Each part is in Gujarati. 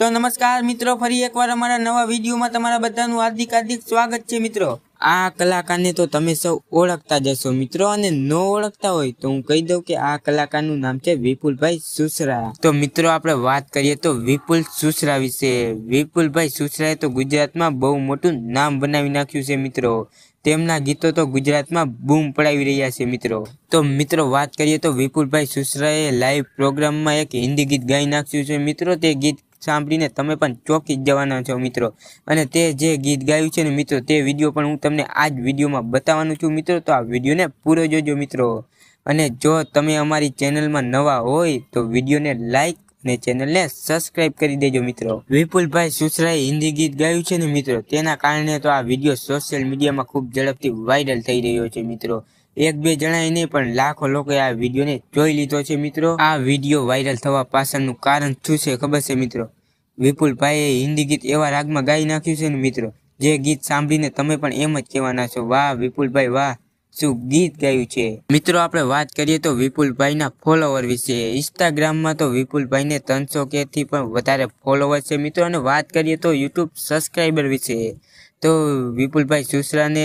તો નમસ્કાર મિત્રો, ફરી એકવાર અમારા નવા વિડીયોમાં તમારા બધાનું હાર્દિક હાર્દિક સ્વાગત છે મિત્રો. આ કલાકારને તો તમે સૌ ઓળખતા જશો મિત્રો અને ન ઓળખતા હોય તો હું કહી દઉં કે આ કલાકારનું નામ છે વિપુલભાઈ સુસરા. તો મિત્રો, આપણે વાત કરીએ તો વિપુલ સુસરા વિશે. વિપુલભાઈ સુસરાએ તો ગુજરાતમાં બહુ મોટું નામ બનાવી નાખ્યું છે મિત્રો. તેમના ગીતો તો ગુજરાતમાં બૂમ પડાવી રહ્યા છે મિત્રો. તો મિત્રો, વાત કરીએ તો વિપુલભાઈ સુસરાએ લાઈવ પ્રોગ્રામમાં એક હિન્દી ગીત ગાઈ નાખ્યું છે મિત્રો. તે ગીત સાંભળીને તમે પણ ચોંકી જ જવાના છો મિત્રો. અને તે જે ગીત ગાયું છે ને મિત્રો, તે વીડિયો પણ હું તમને આ જ વિડીયોમાં બતાવવાનું છું મિત્રો. તો આ વિડીયોને પૂરો જોજો મિત્રો. અને જો તમે અમારી ચેનલમાં નવા હોય તો વિડીયોને લાઈક અને ચેનલને સબસ્ક્રાઇબ કરી દેજો મિત્રો. વિપુલભાઈ સુસરાએ હિન્દી ગીત ગાયું છે ને મિત્રો, તેના કારણે તો આ વીડિયો સોશિયલ મીડિયામાં ખૂબ ઝડપથી વાયરલ થઈ રહ્યો છે મિત્રો. એક બે જણાય નહીં, પણ લાખો લોકોએ આ વિડીયોને જોઈ લીધો છે મિત્રો. આ વીડિયો વાયરલ થવા પાછળનું કારણ શું છે ખબર છે મિત્રો? વિપુલભાઈએ હિન્દી ગીત એવા રાગમાં ગાઈ નાખ્યું છે ને મિત્રો, જે ગીત સાંભળીને તમે પણ એમ જ કહેવાના છો. વાહ વિપુલભાઈ, વાહ. શું ગીત ગાયું છે? મિત્રો, આપણે વાત કરીએ તો વિપુલભાઈના ફોલોવર વિશે. ઇન્સ્ટાગ્રામમાં તો વિપુલભાઈને ત્રણસો કે થી પણ વધારે ફોલોવર છે મિત્રો. અને વાત કરીએ તો યુટ્યુબ સબસ્ક્રાઈબર વિશે. તો વિપુલભાઈ સુસરાને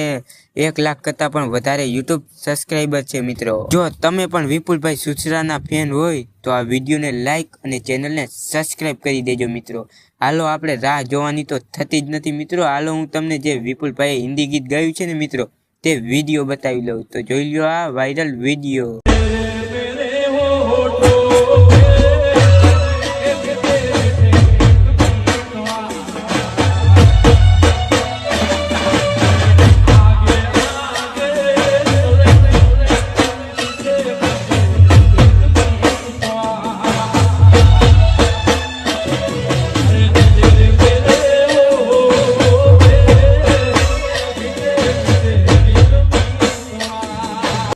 એક લાખ કરતાં પણ વધારે યુટ્યુબ સબસ્ક્રાઈબર છે મિત્રો. જો તમે પણ વિપુલભાઈ સુસરાના ફેન હોય, તો આ વિડીયોને લાઇક અને ચેનલને સબસ્ક્રાઈબ કરી દેજો મિત્રો. હાલો, આપણે રાહ જોવાની તો થતી જ નથી મિત્રો. હાલો, હું તમને જે વિપુલભાઈએ હિન્દી ગીત ગાયું છે ને મિત્રો, તે વીડિયો બતાવી લઉં. તો જોઈ લો આ વાયરલ વીડિયો.